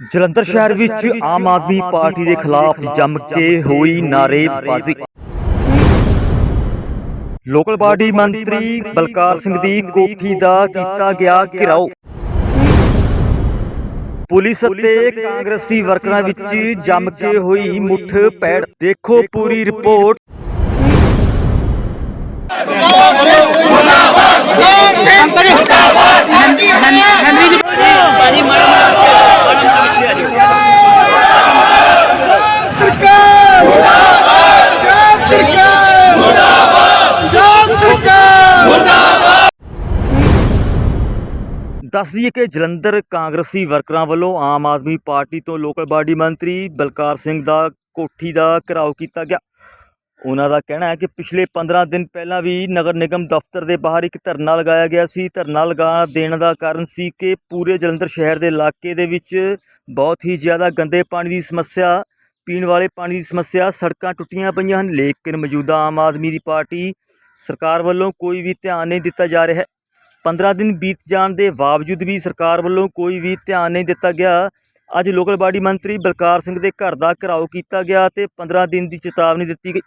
ਜਲੰਧਰ ਸ਼ਹਿਰ ਵਿੱਚ ਆਮ ਆਦਮੀ ਪਾਰਟੀ ਦੇ ਖਿਲਾਫ ਜੰਮ ਕੇ ਹੋਈ ਨਾਅਰੇਬਾਜ਼ੀ ਲੋਕਲ ਬਾਡੀ ਮੰਤਰੀ ਬਲਕਾਰ ਸਿੰਘ ਦੀ ਕੋਠੀ ਦਾ ਕੀਤਾ ਗਿਆ ਘਿਰਾਓ। ਪੁਲਿਸ ਅਤੇ ਕਾਂਗਰਸੀ ਵਰਕਰਾਂ ਵਿੱਚ ਜੰਮ ਕੇ ਹੋਈ ਮੁੱਠ ਪੈੜ। ਦੇਖੋ ਪੂਰੀ ਰਿਪੋਰਟ। ਦੱਸ ਦਈਏ ਕਿ ਜਲੰਧਰ ਕਾਂਗਰਸੀ ਵਰਕਰਾਂ ਵੱਲੋਂ ਆਮ ਆਦਮੀ ਪਾਰਟੀ ਤੋਂ ਲੋਕਲ ਬਾਡੀ ਮੰਤਰੀ ਬਲਕਾਰ ਸਿੰਘ ਦਾ ਕੋਠੀ ਦਾ ਘਿਰਾਓ ਕੀਤਾ ਗਿਆ। ਉਹਨਾਂ ਦਾ ਕਹਿਣਾ ਹੈ ਕਿ ਪਿਛਲੇ 15 ਦਿਨ ਪਹਿਲਾਂ ਵੀ ਨਗਰ ਨਿਗਮ ਦਫ਼ਤਰ ਦੇ ਬਾਹਰ ਇੱਕ ਧਰਨਾ ਲਗਾਇਆ ਗਿਆ ਸੀ। ਧਰਨਾ ਲਗਾ ਦੇਣ ਦਾ ਕਾਰਨ ਸੀ ਕਿ ਪੂਰੇ ਜਲੰਧਰ ਸ਼ਹਿਰ ਦੇ ਇਲਾਕੇ ਦੇ ਵਿੱਚ ਬਹੁਤ ਹੀ ਜ਼ਿਆਦਾ ਗੰਦੇ ਪਾਣੀ ਦੀ ਸਮੱਸਿਆ, ਪੀਣ ਵਾਲੇ ਪਾਣੀ ਦੀ ਸਮੱਸਿਆ, ਸੜਕਾਂ ਟੁੱਟੀਆਂ ਪਈਆਂ ਹਨ। ਲੇਕਿਨ ਮੌਜੂਦਾ ਆਮ ਆਦਮੀ ਦੀ ਪਾਰਟੀ ਸਰਕਾਰ ਵੱਲੋਂ ਕੋਈ ਵੀ ਧਿਆਨ ਨਹੀਂ ਦਿੱਤਾ ਜਾ ਰਿਹਾ। ਹੈ 15 ਦਿਨ ਬੀਤ ਜਾਣ ਦੇ ਬਾਵਜੂਦ ਵੀ ਸਰਕਾਰ ਵੱਲੋਂ ਕੋਈ ਵੀ ਧਿਆਨ ਨਹੀਂ ਦਿੱਤਾ ਗਿਆ। ਅੱਜ ਲੋਕਲ ਬਾਡੀ ਮੰਤਰੀ ਬਲਕਾਰ ਸਿੰਘ ਦੇ ਘਰ ਦਾ ਘਿਰਾਓ ਕੀਤਾ ਗਿਆ ਤੇ 15 ਦਿਨ ਦੀ ਚੇਤਾਵਨੀ ਦਿੱਤੀ ਗਈ।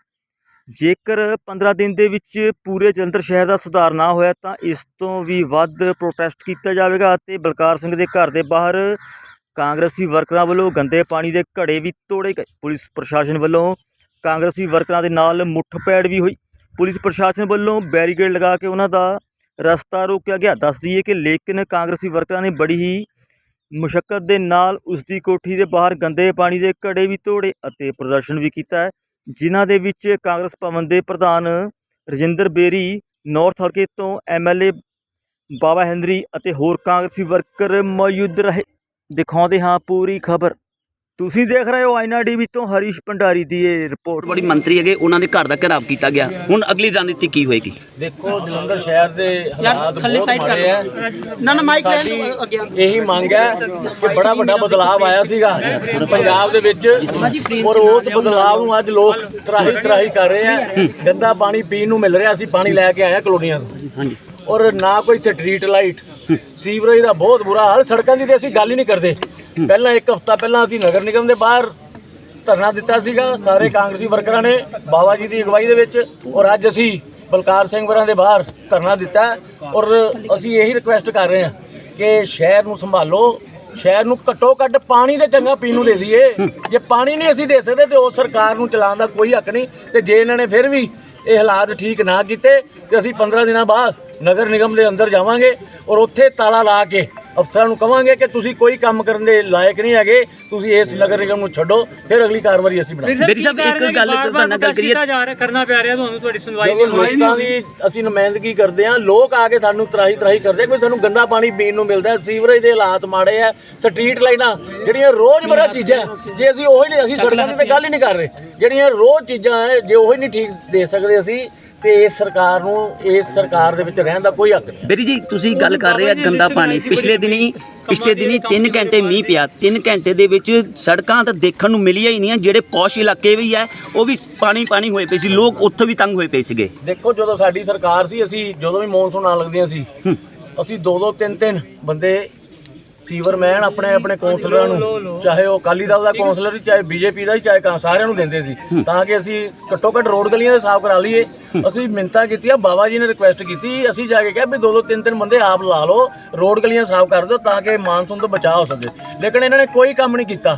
ਜੇਕਰ 15 ਦਿਨ ਦੇ ਵਿੱਚ ਪੂਰੇ ਜਲੰਧਰ ਸ਼ਹਿਰ ਦਾ ਸੁਧਾਰ ਨਾ ਹੋਇਆ, ਤਾਂ ਇਸ ਤੋਂ ਵੀ ਵੱਧ ਪ੍ਰੋਟੈਸਟ ਕੀਤਾ ਜਾਵੇਗਾ ਅਤੇ ਬਲਕਾਰ ਸਿੰਘ ਦੇ ਘਰ ਦੇ ਬਾਹਰ ਕਾਂਗਰਸੀ ਵਰਕਰਾਂ ਵੱਲੋਂ ਗੰਦੇ ਪਾਣੀ ਦੇ ਘੜੇ ਵੀ ਤੋੜੇ ਗਏ। ਪੁਲਿਸ ਪ੍ਰਸ਼ਾਸਨ ਵੱਲੋਂ ਕਾਂਗਰਸੀ ਵਰਕਰਾਂ ਦੇ ਨਾਲ ਮੁੱਠਭੇੜ ਵੀ ਹੋਈ। ਪੁਲਿਸ ਪ੍ਰਸ਼ਾਸਨ ਵੱਲੋਂ ਬੈਰੀਕੇਡ ਲਗਾ ਕੇ ਉਹਨਾਂ ਦਾ ਰਸਤਾ ਰੋਕਿਆ ਗਿਆ। ਦੱਸ ਦਈਏ ਕਿ ਲੇਕਿਨ ਕਾਂਗਰਸੀ ਵਰਕਰਾਂ ਨੇ ਬੜੀ ਹੀ ਮੁਸ਼ਕਲ ਦੇ ਨਾਲ ਉਸ ਦੀ ਕੋਠੀ ਦੇ ਬਾਹਰ ਗੰਦੇ ਪਾਣੀ ਦੇ ਘੜੇ ਵੀ ਤੋੜੇ ਅਤੇ ਪ੍ਰਦਰਸ਼ਨ ਵੀ ਕੀਤਾ ਹੈ। ਜਿਨ੍ਹਾਂ ਦੇ ਵਿੱਚ ਕਾਂਗਰਸ ਭਵਨ ਦੇ ਪ੍ਰਧਾਨ ਰਜਿੰਦਰ ਬੇਰੀ, ਨਾਰਥ ਹਲਕੇ ਤੋਂ ਐਮਐਲਏ ਬਾਬਾ ਹੈਂਦਰੀ ਅਤੇ ਹੋਰ ਕਾਂਗਰਸੀ ਵਰਕਰ ਮੌਜੂਦ ਰਹੇ। ਦਿਖਾਉਂਦੇ ਹਾਂ ਪੂਰੀ ਖਬਰ। ਤੁਸੀਂ ਦੇਖ ਰਹੇ ਹੋ ਆਇਨਾ ਟੀਵੀ ਤੋਂ ਹਰੀਸ਼ ਭੰਡਾਰੀ ਦੀ ਇਹ ਰਿਪੋਰਟ ਬੜੀ ਮੰਤਰੀ ਹੈਗੇ ਉਹਨਾਂ ਦੇ ਘਰ ਦਾ ਘਰਾਵ ਕੀਤਾ ਗਿਆ। ਹੁਣ ਅਗਲੀ ਰਣਨੀਤੀ ਕੀ ਹੋਏਗੀ? ਦੇਖੋ ਜਲੰਧਰ ਸ਼ਹਿਰ ਦੇ ਹਾਲਾਤ ਥੱਲੇ ਬਹੁਤ ਮਾੜੇ ਆ। ਨਾ ਨਾ ਮਾਈਕ ਲੈਣ ਅੱਗੇ। ਇਹੀ ਮੰਗ ਹੈ ਕਿ ਬੜਾ ਵੱਡਾ ਬਦਲਾਅ ਆਇਆ ਸੀਗਾ। ਪੰਜਾਬ ਦੇ ਵਿੱਚ ਔਰ ਉਸ ਬਦਲਾਅ ਨੂੰ ਅੱਜ ਲੋਕ ਤਰਾਹੀ ਤਰਾਹੀ ਕਰ ਰਹੇ ਆ। ਗੰਦਾ ਪਾਣੀ ਪੀਣ ਨੂੰ ਮਿਲ ਰਿਹਾ ਸੀ ਪਾਣੀ ਲੈ ਕੇ ਆਇਆ ਕਲੋਨੀਆਂ ਤੋਂ। ਹਾਂਜੀ। ਔਰ ਨਾ ਕੋਈ ਸਟਰੀਟ ਲਾਈਟ। ਸੀਵਰੇਜ ਦਾ ਬਹੁਤ ਬੁਰਾ ਹਾਲ ਸੜਕਾਂ ਦੀ ਤੇ ਅਸੀਂ ਗੱਲ ਹੀ ਨਹੀਂ ਕਰਦੇ। ਪਹਿਲਾਂ ਇੱਕ ਹਫ਼ਤਾ ਪਹਿਲਾਂ ਅਸੀਂ ਨਗਰ ਨਿਗਮ ਦੇ ਬਾਹਰ ਧਰਨਾ ਦਿੱਤਾ ਸੀਗਾ, ਸਾਰੇ ਕਾਂਗਰਸੀ ਵਰਕਰਾਂ ਨੇ ਬਾਬਾ ਜੀ ਦੀ ਅਗਵਾਈ ਦੇ ਵਿੱਚ, ਔਰ ਅੱਜ ਅਸੀਂ ਬਲਕਾਰ ਸਿੰਘ ਵਰਾਂ ਦੇ ਬਾਹਰ ਧਰਨਾ ਦਿੱਤਾ ਔਰ ਅਸੀਂ ਇਹੀ ਰਿਕੁਐਸਟ ਕਰ ਰਹੇ ਹਾਂ ਕਿ ਸ਼ਹਿਰ ਨੂੰ ਸੰਭਾਲੋ, ਸ਼ਹਿਰ ਨੂੰ ਘੱਟੋ ਘੱਟ ਪਾਣੀ ਤੇ ਚੰਗਾ ਪੀਣ ਨੂੰ ਦੇ ਦਈਏ। ਜੇ ਪਾਣੀ ਨਹੀਂ ਅਸੀਂ ਦੇ ਸਕਦੇ ਤੇ ਉਹ ਸਰਕਾਰ ਨੂੰ ਚਲਾਉਣ ਦਾ ਕੋਈ ਹੱਕ ਨਹੀਂ, ਤੇ ਜੇ ਇਹਨਾਂ ਨੇ ਫਿਰ ਵੀ ਇਹ ਹਾਲਾਤ ਠੀਕ ਨਾ ਕੀਤੇ, ਤੇ ਅਸੀਂ 15 ਦਿਨਾਂ ਬਾਅਦ ਨਗਰ ਨਿਗਮ ਦੇ ਅੰਦਰ ਜਾਵਾਂਗੇ, ਔਰ ਉੱਥੇ ਤਾਲਾ ਲਾ ਕੇ ਅਫਸਰਾਂ ਨੂੰ ਕਵਾਂਗੇ ਕਿ ਤੁਸੀਂ ਕੋਈ ਕੰਮ ਕਰਨ ਦੇ ਲਾਇਕ ਨਹੀਂ ਹੈਗੇ ਤੁਸੀਂ ਇਸ ਨਗਰ ਨਿਗਮ ਨੂੰ ਛੱਡੋ ਫਿਰ ਅਗਲੀ ਕਾਰਵਾਈ ਅਸੀਂ ਬਣਾਵਾਂਗੇ। ਬੇਰੀ ਸਾਹਿਬ ਇੱਕ ਗੱਲ ਤੁਹਾਡੇ ਨਾਲ ਗੱਲ ਕਰੀਏ। ਜਾ ਰਿਹਾ ਕਰਨਾ ਪੈ ਰਿਹਾ ਤੁਹਾਨੂੰ ਤੁਹਾਡੀ ਸੁਣਵਾਈ ਜਦੋਂ ਲੋਕਾਂ ਦੀ ਅਸੀਂ ਨੁਮਾਇੰਦਗੀ ਕਰਦੇ ਹਾਂ ਲੋਕ ਆ ਕੇ ਸਾਨੂੰ ਤਰਾਹੀ ਤਰਾਹੀ ਕਰਦੇ ਕੋਈ ਸਾਨੂੰ ਗੰਦਾ ਪਾਣੀ ਪੀਣ ਨੂੰ ਮਿਲਦਾ ਹੈ, ਸੀਵਰੇਜ ਦੇ ਹਾਲਾਤ ਮਾੜੇ ਆ ਸਟਰੀਟ ਲਾਈਨਾਂ ਜਿਹੜੀਆਂ ਰੋਜ਼ਮਰਾ ਚੀਜ਼ਾਂ ਹੈ, ਜੇ ਅਸੀਂ ਉਹੀ ਨਹੀਂ ਅਸੀਂ ਸੜਕਾਂ ਦੀ ਤਾਂ ਗੱਲ ਹੀ ਨਹੀਂ ਕਰ ਰਹੇ। ਜਿਹੜੀਆਂ ਰੋਜ਼ ਚੀਜ਼ਾਂ ਹੈ ਜੇ ਉਹੀ ਨਹੀਂ ਠੀਕ ਦੇ ਸਕਦੇ ਅਸੀਂ ਤੇ ਇਸ ਸਰਕਾਰ ਨੂੰ ਇਸ ਸਰਕਾਰ ਦੇ ਵਿੱਚ ਰਹਿਣ ਦਾ ਕੋਈ ਹੱਕ ਨਹੀਂ। ਬੇਰੀ ਜੀ ਤੁਸੀਂ ਗੱਲ ਕਰ ਰਹੇ ਆ ਗੰਦਾ ਪਾਣੀ। ਪਿਛਲੇ ਦਿਨੀ ਪਿਛਲੇ ਦਿਨੀ 3 ਘੰਟੇ ਮੀਂਹ ਪਿਆ। 3 ਘੰਟੇ ਦੇ ਵਿੱਚ ਸੜਕਾਂ ਤਾਂ ਦੇਖਣ ਨੂੰ ਮਿਲੀਆਂ ਹੀ ਨਹੀਂ ਆ ਜਿਹੜੇ ਪੌਸ਼ ਇਲਾਕੇ ਵੀ ਆ ਉਹ ਵੀ ਪਾਣੀ ਪਾਣੀ ਹੋਏ ਪਏ ਸੀ। ਲੋਕ ਉੱਥੇ ਵੀ ਤੰਗ ਹੋਏ ਪਏ ਸੀਗੇ। ਦੇਖੋ ਜਦੋਂ ਸਾਡੀ ਸਰਕਾਰ ਸੀ ਅਸੀਂ ਜਦੋਂ ਵੀ ਮੌਨਸੂਨ ਆਉਣ ਲੱਗਦੀਆਂ ਸੀ ਅਸੀਂ ਦੋ ਦੋ ਤਿੰਨ ਤਿੰਨ ਬੰਦੇ ਸੀਵਰਮੈਨ ਆਪਣੇ ਆਪਣੇ ਕੌਂਸਲਰਾਂ ਨੂੰ। ਚਾਹੇ ਉਹ ਅਕਾਲੀ ਦਲ ਦਾ ਕੌਂਸਲਰ ਹੀ ਚਾਹੇ ਬੀਜੇਪੀ ਦਾ ਹੀ ਚਾਹੇ ਕਾਂ ਸਾਰਿਆਂ ਨੂੰ ਦਿੰਦੇ ਸੀ। ਤਾਂ ਕਿ ਅਸੀਂ ਘੱਟੋ ਘੱਟ ਰੋਡ ਗਲੀਆਂ ਦੇ ਸਾਫ਼ ਕਰਾ ਲਈਏ। ਅਸੀਂ ਮਿੰਤਾ ਕੀਤੀਆਂ ਬਾਬਾ ਜੀ ਨੇ ਰਿਕੁਐਸਟ ਕੀਤੀ ਅਸੀਂ ਜਾ ਕੇ ਕਿਹਾ ਵੀ ਦੋ ਦੋ ਤਿੰਨ ਤਿੰਨ ਬੰਦੇ ਆਪ ਲਾ ਲਓ ਰੋਡ ਗਲੀਆਂ ਸਾਫ਼ ਕਰ ਦਿਓ ਤਾਂ ਕਿ ਮਾਨਸੂਨ ਤੋਂ ਬਚਾਅ ਹੋ ਸਕੇ। ਲੇਕਿਨ ਇਹਨਾਂ ਨੇ ਕੋਈ ਕੰਮ ਨਹੀਂ ਕੀਤਾ।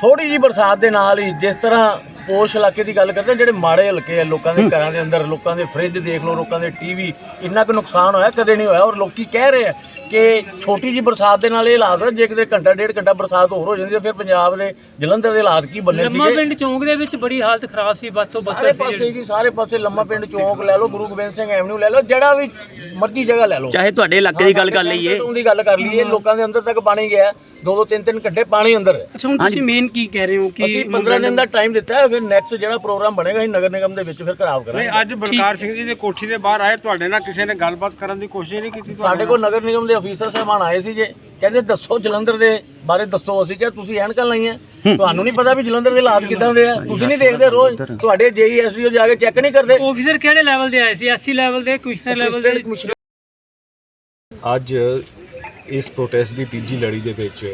ਥੋੜੀ ਜੀ ਬਰਸਾਤ ਦੇ ਨਾਲ ਹੀ ਜਿਸ ਤਰ੍ਹਾਂ ਪੋਸ਼ ਇਲਾਕੇ ਦੀ ਗੱਲ ਕਰਦੇ ਜਿਹੜੇ ਮਾੜੇ ਹਲਕੇ ਆ ਲੋਕਾਂ ਦੇ ਘਰਾਂ ਦੇ ਅੰਦਰ ਲੋਕਾਂ ਦੇ ਫ੍ਰਿਜ ਦੇਖ ਲਓ ਲੋਕਾਂ ਦੇ ਟੀਵੀ ਇੰਨਾ ਕੁ ਨੁਕਸਾਨ ਹੋਇਆ ਕਦੇ ਨਹੀਂ ਹੋਇਆ ਔਰ ਲੋਕੀ ਕਹਿ ਰਹੇ ਆ ਕਿ ਛੋਟੀ ਜੀ ਬਰਸਾਤ ਦੇ ਨਾਲ ਇਹ ਹਾਲਾਤ ਆ, ਜੇ ਕਿਤੇ ਘੰਟਾ ਡੇਢ ਘੰਟਾ ਬਰਸਾਤ ਹੋਰ ਹੋ ਜਾਂਦੀ ਤਾਂ ਫਿਰ ਪੰਜਾਬ ਦੇ ਜਲੰਧਰ ਦੇ ਹਾਲਾਤ ਕੀ ਬੰਨੇ ਲੰਮਾ ਸੀਗੇ? ਪਿੰਡ ਚੌਂਕ ਦੇ ਵਿੱਚ ਬੜੀ ਹਾਲਤ ਖਰਾਬ ਸੀ ਬਸ ਤੋਂ ਸਾਰੇ ਬਸ ਪਾਸੇ ਜੀ ਸਾਰੇ ਪਾਸੇ ਲੰਮਾ ਪਿੰਡ ਚੌਂਕ ਲੈ ਲਓ ਗੁਰੂ ਗੋਬਿੰਦ ਸਿੰਘ ਐਵਨਿਊ ਲੈ ਲਓ ਜਿਹੜਾ ਵੀ ਮਰਜ਼ੀ ਜਗ੍ਹਾ ਲੈ ਲਓ। ਚਾਹੇ ਤੁਹਾਡੇ ਇਲਾਕੇ ਦੀ ਗੱਲ ਕਰ ਲਈਏ। ਦੀ ਗੱਲ ਕਰ ਲਈਏ ਲੋਕਾਂ ਦੇ ਅੰਦਰ ਤੱਕ ਪਾਣੀ ਗਿਆ ਦੋ ਦੋ ਤਿੰਨ ਤਿੰਨ ਘੰਟੇ ਪਾਣੀ ਅੰਦਰ। ਅੱਛਾ ਹੁਣ ਤੁਸੀਂ ਮੇਨ ਕੀ ਕਹਿ ਰਹੇ ਹੋ ਕਿ ਅਸੀਂ 15 ਦਿਨ ਦਾ ਟਾਈਮ ਦਿੱਤਾ ਹੈ ਫਿਰ ਨੈਕਸਟ ਜਿਹੜਾ ਪ੍ਰੋਗਰਾਮ ਬਣੇਗਾ ਅਸੀਂ ਨਗਰ ਨਿਗਮ ਦੇ ਵਿੱਚ ਫਿਰ ਖਰਾਬ ਨਹੀਂ ਕਰਾਂਗੇ ਅੱਜ ਬਲਕਾਰ ਸਿੰਘ ਜੀ ਦੇ ਕੋਠੀ ਦੇ ਬਾਹਰ ਆਏ ਤੁਹਾਡੇ ਨਾਲ ਕਿਸੇ ਨੇ ਗੱਲਬਾਤ ਕਰਨ ਦੀ ਕੋਸ਼ਿਸ਼ ਨਹੀਂ ਕੀਤੀ ਸਾਡੇ ਕੋਲ ਨਗਰ ਨਿਗਮ ਦੇ ਅਫੀਸਰ ਸਾਹਿਬਾਨ ਆਏ ਸੀ ਜੇ ਕਹਿੰਦੇ ਦੱਸੋ ਜਲੰਧਰ ਦੇ ਬਾਰੇ ਦੱਸੋ ਅਸੀਂ ਕਿਹਾ ਤੁਸੀਂ ਐਨਕਾਂ ਲਾਈਆਂ। ਤੁਹਾਨੂੰ ਨਹੀਂ ਪਤਾ ਵੀ ਜਲੰਧਰ ਦੇ ਹਾਲਾਤ ਕਿਦਾਂ ਦੇ ਆ ਤੁਸੀਂ ਨਹੀਂ ਦੇਖਦੇ ਰੋਜ਼ ਤੁਹਾਡੇ ਜੇਈਐਸਡੀਓ ਜਾ ਕੇ ਚੈੱਕ ਨਹੀਂ ਕਰਦੇ। ਆਫੀਸਰ ਕਿਹੜੇ ਲੈਵਲ ਦੇ ਆਏ ਸੀ? ਐਸਸੀ ਲੈਵਲ ਦੇ ਕਮਿਸ਼ਨਰ ਲੈਵਲ ਦੇ? ਅੱਜ ਇਸ ਪ੍ਰੋਟੈਸਟ ਦੀ ਤੀਜੀ ਲੜੀ ਦੇ ਵਿੱਚ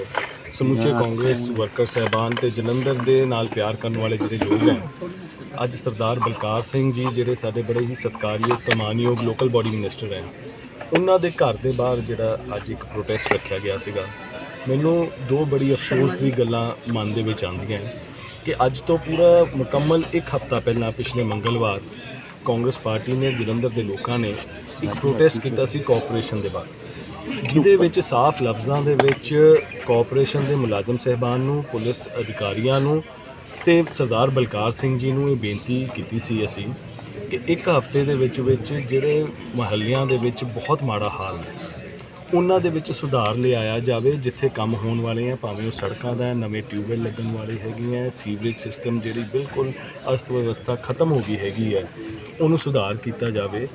ਸਮੁੱਚੇ ਕਾਂਗਰਸ ਵਰਕਰ ਸਹਿਬਾਨ ਤੇ ਜਲੰਧਰ ਦੇ ਨਾਲ ਪਿਆਰ ਕਰਨ ਵਾਲੇ ਜਿਹੜੇ ਲੋਕ ਹੈ ਅੱਜ ਸਰਦਾਰ ਬਲਕਾਰ ਸਿੰਘ ਜੀ ਜਿਹੜੇ ਸਾਡੇ ਬੜੇ ਹੀ ਸਤਿਕਾਰਯੋਗ ਤਮਾਨਯੋਗ ਲੋਕਲ ਬਾਡੀ ਮਿਨਿਸਟਰ ਹੈ ਉਹਨਾਂ ਦੇ ਘਰ ਦੇ ਬਾਹਰ ਜਿਹੜਾ ਅੱਜ ਇੱਕ ਪ੍ਰੋਟੈਸਟ ਰੱਖਿਆ ਗਿਆ ਸੀਗਾ। ਮੈਨੂੰ ਦੋ ਬੜੀ ਅਫਸੋਸ ਦੀ ਗੱਲਾਂ ਮਨ ਦੇ ਵਿੱਚ ਆਉਂਦੀਆਂ ਕਿ ਅੱਜ ਤੋਂ ਪੂਰਾ ਮੁਕੰਮਲ ਇੱਕ ਹਫ਼ਤਾ ਪਹਿਲਾਂ ਪਿਛਲੇ ਮੰਗਲਵਾਰ ਕਾਂਗਰਸ ਪਾਰਟੀ ਨੇ ਜਲੰਧਰ ਦੇ ਲੋਕਾਂ ਨੇ ਇੱਕ ਪ੍ਰੋਟੈਸਟ ਕੀਤਾ ਸੀ ਕਾਰਪੋਰੇਸ਼ਨ ਦੇ ਬਾਹਰ। ਜਿਹਦੇ ਵਿੱਚ ਸਾਫ਼ ਲਫ਼ਜ਼ਾਂ ਦੇ ਵਿੱਚ ਕਾਰਪੋਰੇਸ਼ਨ ਦੇ ਮੁਲਾਜ਼ਮ ਸਹਿਬਾਨ ਨੂੰ, ਪੁਲਿਸ ਅਧਿਕਾਰੀਆਂ ਨੂੰ ਤੇ ਸਰਦਾਰ ਬਲਕਾਰ ਸਿੰਘ ਜੀ ਨੂੰ ਇਹ ਬੇਨਤੀ ਕੀਤੀ ਸੀ ਅਸੀਂ ਕਿ ਇੱਕ ਹਫ਼ਤੇ ਦੇ ਵਿੱਚ ਵਿੱਚ ਜਿਹੜੇ ਮਹੱਲਿਆਂ ਦੇ ਵਿੱਚ ਬਹੁਤ ਮਾੜਾ ਹਾਲ ਹੈ, ਉਹਨਾਂ ਦੇ ਵਿੱਚ ਸੁਧਾਰ ਲਿਆਇਆ ਜਾਵੇ, ਜਿੱਥੇ ਕੰਮ ਹੋਣ ਵਾਲੇ ਆ, ਭਾਵੇਂ ਉਹ ਸੜਕਾਂ ਦਾ ਨਵੇਂ ਟਿਊਬਵੈਲ ਲੱਗਣ ਵਾਲੇ ਹੈਗੇ ਹੈਗੀਆਂ ਸੀਵਰੇਜ ਸਿਸਟਮ ਜਿਹੜੀ ਬਿਲਕੁਲ ਅਸਤ ਵਿਵਸਥਾ ਖਤਮ ਹੋ ਗਈ ਹੈਗੀ ਹੈ, ਉਹਨੂੰ ਸੁਧਾਰ ਕੀਤਾ ਜਾਵੇ।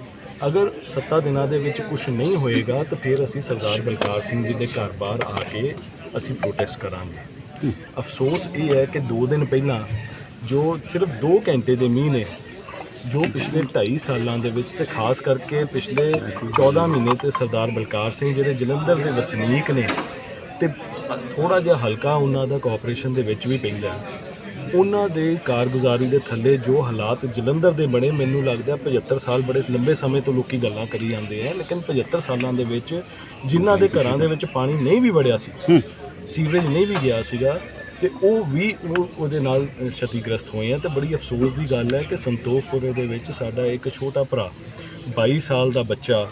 ਅਗਰ ਸੱਤਾ ਦਿਨਾਂ ਦੇ ਵਿੱਚ ਕੁਝ ਨਹੀਂ ਹੋਏਗਾ, ਤਾਂ ਫਿਰ ਅਸੀਂ ਸਰਦਾਰ ਬਲਕਾਰ ਸਿੰਘ ਜੀ ਦੇ ਘਰ ਬਾਹਰ ਆ ਕੇ ਅਸੀਂ ਪ੍ਰੋਟੈਸਟ ਕਰਾਂਗੇ। ਅਫਸੋਸ ਇਹ ਹੈ ਕਿ 2 ਦਿਨ ਪਹਿਲਾਂ ਜੋ ਸਿਰਫ 2 ਘੰਟੇ ਦੇ ਮੀਂਹ ਨੇ, ਜੋ ਪਿਛਲੇ 2.5 ਸਾਲਾਂ ਦੇ ਵਿੱਚ ਤੇ ਖਾਸ ਕਰਕੇ ਪਿਛਲੇ 14 ਮਹੀਨੇ ਤੇ ਸਰਦਾਰ ਬਲਕਾਰ ਸਿੰਘ ਜਿਹੜੇ ਜਲੰਧਰ ਦੇ ਵਸਨੀਕ ਨੇ, ਤੇ ਥੋੜਾ ਜਿਹਾ ਹਲਕਾ ਉਹਨਾਂ ਦਾ ਕੋਆਪਰੇਸ਼ਨ ਦੇ ਵਿੱਚ ਵੀ ਪੈਂਦਾ ਉਹਨਾਂ ਦੇ ਕਾਰਗੁਜ਼ਾਰੀ ਦੇ ਥੱਲੇ ਜੋ ਹਾਲਾਤ ਜਲੰਧਰ ਦੇ ਬਣੇ ਮੈਨੂੰ ਲੱਗਦਾ 75 ਸਾਲ ਬੜੇ ਲੰਬੇ ਸਮੇਂ ਤੋਂ ਲੋਕੀ ਗੱਲਾਂ ਕਰੀ ਜਾਂਦੇ ਆ ਲੇਕਿਨ 75 ਸਾਲਾਂ ਦੇ ਵਿੱਚ ਜਿਨ੍ਹਾਂ ਦੇ ਘਰਾਂ ਦੇ ਵਿੱਚ ਪਾਣੀ ਨਹੀਂ ਵੀ ਵੜਿਆ ਸੀ ਸੀਵਰੇਜ ਨਹੀਂ ਵੀ ਗਿਆ ਸੀਗਾ ਤੇ ਉਹ ਵੀ ਉਹ ਉਹਦੇ ਨਾਲ ਛਤੀਗ੍ਰਸਤ ਹੋਏ ਆ ਤੇ ਬੜੀ ਅਫਸੋਸ ਦੀ ਗੱਲ ਹੈ ਕਿ ਸੰਤੋਖਪੁਰੇ ਦੇ ਵਿੱਚ ਸਾਡਾ ਇੱਕ ਛੋਟਾ ਭਰਾ 22 ਸਾਲ ਦਾ ਬੱਚਾ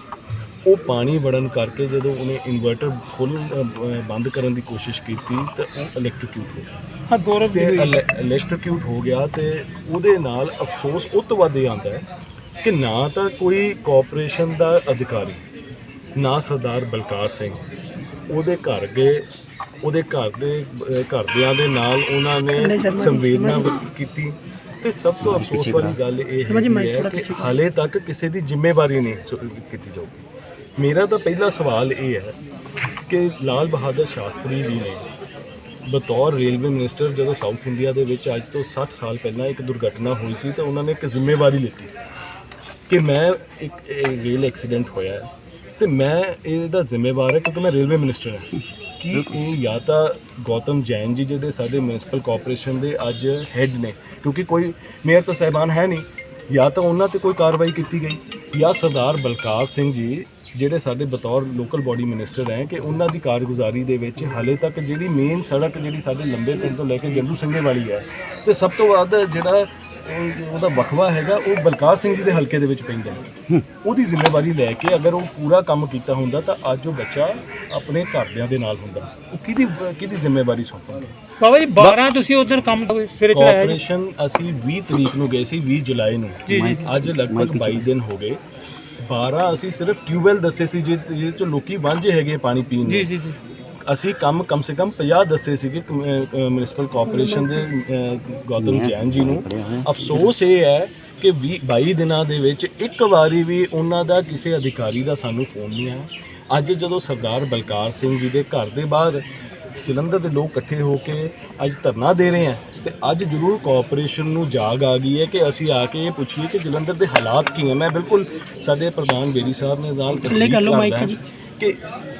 ਉਹ ਪਾਣੀ ਵੜਨ ਕਰਕੇ ਜਦੋਂ ਉਹਨੇ ਇਨਵਰਟਰ ਖੋਲ੍ਹਣ ਬੰਦ ਕਰਨ ਦੀ ਕੋਸ਼ਿਸ਼ ਕੀਤੀ ਤਾਂ ਉਹ ਇਲੈਕਟ੍ਰੀਕਿਊਟ ਹੋ ਗਿਆ। ਹਾਂ ਗੌਰਵ ਤੇ ਇਲੈਕਟ੍ਰੀਕਿਊਟ ਹੋ ਗਿਆ ਤੇ ਉਹਦੇ ਨਾਲ ਅਫਸੋਸ ਉਹ ਤੋਂ ਵੱਧ ਆਉਂਦਾ ਹੈ ਕਿ ਨਾ ਤਾਂ ਕੋਈ ਕਾਰਪੋਰੇਸ਼ਨ ਦਾ ਅਧਿਕਾਰੀ ਨਾ ਸਰਦਾਰ ਬਲਕਾਰ ਸਿੰਘ ਉਹਦੇ ਘਰ ਗਏ ਉਹਦੇ ਘਰ ਦੇ ਘਰਦਿਆਂ ਦੇ ਨਾਲ ਉਹਨਾਂ ਨੇ ਸੰਵੇਦਨਾ ਵਿਅਕਤ ਕੀਤੀ ਤੇ ਸਭ ਤੋਂ ਅਫਸੋਸ ਵਾਲੀ ਗੱਲ ਇਹ ਹੈ ਕਿ ਹਾਲੇ ਤੱਕ ਕਿਸੇ ਦੀ ਜ਼ਿੰਮੇਵਾਰੀ ਨਹੀਂ ਕੀਤੀ ਜਾਊਗੀ। ਮੇਰਾ ਤਾਂ ਪਹਿਲਾ ਸਵਾਲ ਇਹ ਹੈ ਕਿ ਲਾਲ ਬਹਾਦਰ ਸ਼ਾਸਤਰੀ ਜੀ ਨੇ ਬਤੌਰ ਰੇਲਵੇ ਮਿਨਿਸਟਰ ਜਦੋਂ ਸਾਊਥ ਇੰਡੀਆ ਦੇ ਵਿੱਚ ਅੱਜ ਤੋਂ 60 ਸਾਲ ਪਹਿਲਾਂ ਇੱਕ ਦੁਰਘਟਨਾ ਹੋਈ ਸੀ ਤਾਂ ਉਹਨਾਂ ਨੇ ਇੱਕ ਜ਼ਿੰਮੇਵਾਰੀ ਲਿੱਤੀ ਕਿ ਮੈਂ ਇੱਕ ਰੇਲ ਐਕਸੀਡੈਂਟ ਹੋਇਆ ਤੇ ਮੈਂ ਇਹਦਾ ਜ਼ਿੰਮੇਵਾਰ ਹਾਂ ਕਿਉਂਕਿ ਮੈਂ ਰੇਲਵੇ ਮਿਨਿਸਟਰ ਹਾਂ। ਕਿ ਇਹ ਜਾਂ ਤਾਂ ਗੌਤਮ ਜੈਨ ਜੀ ਜਿਹੜੇ ਸਾਡੇ ਮਿਊਨਿਸਪਲ ਕਾਰਪੋਰੇਸ਼ਨ ਦੇ ਅੱਜ ਹੈੱਡ ਨੇ ਕਿਉਂਕਿ ਕੋਈ ਮੇਅਰ ਤਾਂ ਸਹਿਬਾਨ ਹੈ ਨਹੀਂ ਜਾਂ ਤਾਂ ਉਹਨਾਂ ਤੇ ਕੋਈ ਕਾਰਵਾਈ ਕੀਤੀ ਗਈ ਜਾਂ ਸਰਦਾਰ ਬਲਕਾਰ ਸਿੰਘ ਜੀ ਜਿਹੜੇ ਸਾਡੇ ਬਤੌਰ ਲੋਕਲ ਬਾਡੀ ਮਿਨਿਸਟਰ ਹੈ ਕਿ ਉਹਨਾਂ ਦੀ ਕਾਰਗੁਜ਼ਾਰੀ ਦੇ ਵਿੱਚ ਹਾਲੇ ਤੱਕ ਜਿਹੜੀ ਮੇਨ ਸੜਕ ਜਿਹੜੀ ਸਾਡੇ ਲੰਬੇ ਪਿੰਡ ਤੋਂ ਲੈ ਕੇ ਜੰਡੂ ਸੰਘੇ ਵਾਲੀ ਹੈ ਤੇ ਸਭ ਤੋਂ ਵੱਧ ਜਿਹੜਾ ਉਹ- ਉਹਦਾ ਵਕਵਾ ਹੈਗਾ ਉਹ ਬਲਕਾਰ ਸਿੰਘ ਜੀ ਦੇ ਹਲਕੇ ਦੇ ਵਿੱਚ ਪੈਂਦਾ ਉਹਦੀ ਜ਼ਿੰਮੇਵਾਰੀ ਲੈ ਕੇ ਅਗਰ ਉਹ ਪੂਰਾ ਕੰਮ ਕੀਤਾ ਹੁੰਦਾ ਤਾਂ ਅੱਜ ਉਹ ਬੱਚਾ ਆਪਣੇ ਘਰਦਿਆਂ ਦੇ ਨਾਲ ਹੁੰਦਾ। ਉਹ ਕਿਹਦੀ ਕਿਹਦੀ ਜ਼ਿੰਮੇਵਾਰੀ ਸੌਂਪਾਂਗੇ ਬਾਬਾ ਜੀ 12 ਤੁਸੀਂ ਉਧਰ ਕੰਮ ਸਿਰੇ ਚਲਾਇਆ ਜੀ ਕਾਰਪੋਰੇਸ਼ਨ ਅਸੀਂ 20 ਤਰੀਕ ਨੂੰ ਗਏ ਸੀ 20 ਜੁਲਾਈ ਨੂੰ। ਅੱਜ ਲਗਭਗ 22 ਦਿਨ ਹੋ ਗਏ। 12 ਅਸੀਂ ਸਿਰਫ ਟਿਊਬਵੈਲ ਦੱਸੇ ਸੀ ਜਿਹਦੇ ਜਿਹਦੇ ਚ ਲੋਕੀ ਵਾਂਝੇ ਹੈਗੇ ਪਾਣੀ ਪੀਣ ਜੀ ਨੂੰ। ਜੀ ਜੀ। ਅਸੀਂ ਕੰਮ ਕਮ ਸੇ ਕਮ 50 ਦੱਸੇ ਸੀਗੇ ਮਿਊਨਿਸਪਲ ਕਾਰਪੋਰੇਸ਼ਨ ਦੇ ਗੌਤਮ ਜੈਨ ਜੀ ਨੂੰ। ਅਫਸੋਸ ਇਹ ਹੈ ਕਿ 20 22 ਦਿਨਾਂ ਦੇ ਵਿੱਚ ਇੱਕ ਵਾਰੀ ਵੀ ਉਹਨਾਂ ਦਾ ਕਿਸੇ ਅਧਿਕਾਰੀ ਦਾ ਸਾਨੂੰ ਫੋਨ ਨਹੀਂ ਆਇਆ। ਅੱਜ ਜਦੋਂ ਸਰਦਾਰ ਬਲਕਾਰ ਸਿੰਘ ਜੀ ਦੇ ਘਰ ਦੇ ਬਾਹਰ ਜਲੰਧਰ ਦੇ ਲੋਕ ਇਕੱਠੇ ਹੋ ਕੇ ਅੱਜ ਧਰਨਾ ਦੇ ਰਹੇ ਆ ਤੇ ਅੱਜ ਜ਼ਰੂਰ ਕਾਰਪੋਰੇਸ਼ਨ ਨੂੰ ਜਾਗ ਆ ਗਈ ਹੈ ਕਿ ਅਸੀਂ ਆ ਕੇ ਇਹ ਪੁੱਛੀਏ ਕਿ ਜਲੰਧਰ ਦੇ ਹਾਲਾਤ ਕੀ ਹੈ। ਮੈਂ ਬਿਲਕੁਲ ਸਾਡੇ ਪ੍ਰਧਾਨ ਬੇਰੀ ਸਾਹਿਬ ਨੇ ਨਾਲ ਤਸਦੀਕ ਕਰਦਾ ਕਿ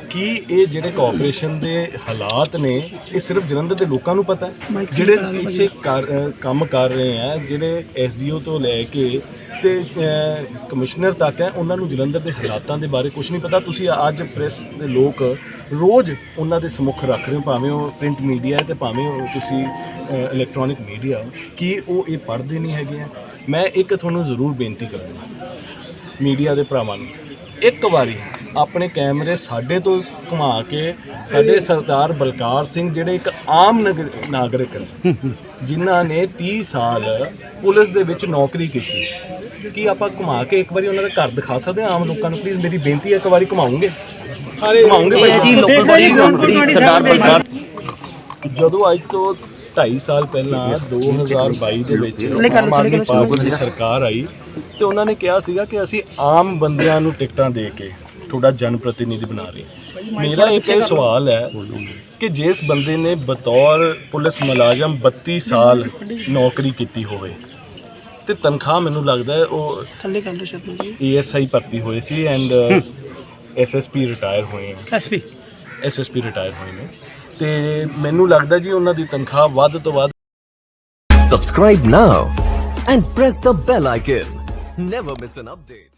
ਕੀ ਇਹ ਜਿਹੜੇ ਕਾਰਪੋਰੇਸ਼ਨ ਦੇ ਹਾਲਾਤ ਨੇ ਇਹ ਸਿਰਫ ਜਲੰਧਰ ਦੇ ਲੋਕਾਂ ਨੂੰ ਪਤਾ ਹੈ? ਜਿਹੜੇ ਇੱਥੇ ਕੰਮ ਕਰ ਰਹੇ ਆ ਜਿਹੜੇ ਐਸਡੀਓ ਤੋਂ ਲੈ ਕੇ ਤੇ ਕਮਿਸ਼ਨਰ ਤੱਕ ਹੈ, ਉਹਨਾਂ ਨੂੰ ਜਲੰਧਰ ਦੇ ਹਾਲਾਤਾਂ ਦੇ ਬਾਰੇ ਕੁਝ ਨਹੀਂ ਪਤਾ। ਤੁਸੀਂ ਅੱਜ ਪ੍ਰੈਸ ਦੇ ਲੋਕ ਰੋਜ਼ ਉਹਨਾਂ ਦੇ ਸਮੁਖ ਰੱਖ ਰਹੇ ਹੋ, ਭਾਵੇਂ ਉਹ ਪ੍ਰਿੰਟ ਮੀਡੀਆ ਹੈ ਤੇ ਭਾਵੇਂ ਉਹ ਤੁਸੀਂ ਇਲੈਕਟ੍ਰੋਨਿਕ ਮੀਡੀਆ ਕਿ ਉਹ ਇਹ ਪੜ੍ਹਦੇ ਨਹੀਂ ਹੈਗੇ ਆ? ਮੈਂ ਇੱਕ ਤੁਹਾਨੂੰ ਜ਼ਰੂਰ ਬੇਨਤੀ ਕਰਦਾ ਮੀਡੀਆ ਦੇ ਭਰਾਵਾਂ ਨੂੰ। ਇੱਕ ਵਾਰੀ ਆਪਣੇ ਕੈਮਰੇ ਸਾਡੇ ਤੋਂ ਘੁਮਾ ਕੇ ਸਾਡੇ ਸਰਦਾਰ ਬਲਕਾਰ ਸਿੰਘ, ਜਿਹੜੇ ਇੱਕ ਆਮ ਨਗਰ- ਨਾਗਰਿਕ ਨੇ, ਜਿਨ੍ਹਾਂ ਨੇ 30 ਸਾਲ ਪੁਲਿਸ ਦੇ ਵਿੱਚ ਨੌਕਰੀ ਕੀਤੀ। ਕੀ ਆਪਾਂ ਘੁਮਾ ਕੇ ਇੱਕ ਵਾਰੀ ਉਹਨਾਂ ਦਾ ਘਰ ਦਿਖਾ ਸਕਦੇ ਹਾਂ ਆਮ ਲੋਕਾਂ ਨੂੰ? ਪਲੀਜ਼ ਮੇਰੀ ਬੇਨਤੀ ਹੈ ਇੱਕ ਵਾਰੀ ਘੁਮਾਉਂਗੇ। ਸਾਰੇ ਘੁਮਾਉਂਗੇ ਭਾਈ। ਸਰਦਾਰ ਬਲਕਾਰ। ਜਦੋਂ ਅੱਜ ਤੋਂ 2.5 ਸਾਲ ਪਹਿਲਾਂ 2022 ਦੇ ਵਿੱਚ ਆਮ ਆਦਮੀ ਪਾਰਟੀ ਦੀ ਸਰਕਾਰ ਆਈ ਤੇ ਉਹਨਾਂ ਨੇ ਕਿਹਾ ਸੀਗਾ ਕਿ ਅਸੀਂ ਆਮ ਬੰਦਿਆਂ ਨੂੰ ਟਿਕਟਾਂ ਦੇ ਕੇ ਤੁਹਾਡਾ ਜਨ ਪ੍ਰਤੀਨਿਧੀ ਬਣਾ ਰਹੇ ਹਾਂ। ਮੇਰਾ ਇੱਕ ਇਹ ਸਵਾਲ ਹੈ ਕਿ ਜਿਸ ਬੰਦੇ ਨੇ ਬਤੌਰ ਪੁਲਿਸ ਮੁਲਾਜ਼ਮ 32 ਸਾਲ ਨੌਕਰੀ ਕੀਤੀ ਹੋਵੇ ਤੇ ਤਨਖਾਹ ਮੈਨੂੰ ਲੱਗਦਾ ਹੈ ਉਹ ਥੱਲੇ ਕਰ ਲਓ ਸ਼ਰਮਾ ਜੀ ਏਐਸਆਈ ਭਰਤੀ ਹੋਏ ਸੀ ਐਂਡ ਐਸਐਸਪੀ ਰਿਟਾਇਰ ਹੋਏ ਹੈ ਐਸਪੀ ਐਸਐਸਪੀ ਰਿਟਾਇਰ ਹੋਏ ਨੇ ਤੇ ਮੈਨੂੰ ਲੱਗਦਾ ਜੀ ਉਹਨਾਂ ਦੀ ਤਨਖਾਹ ਵੱਧ ਤੋਂ ਵੱਧ Subscribe now and press the bell icon. Never miss an update.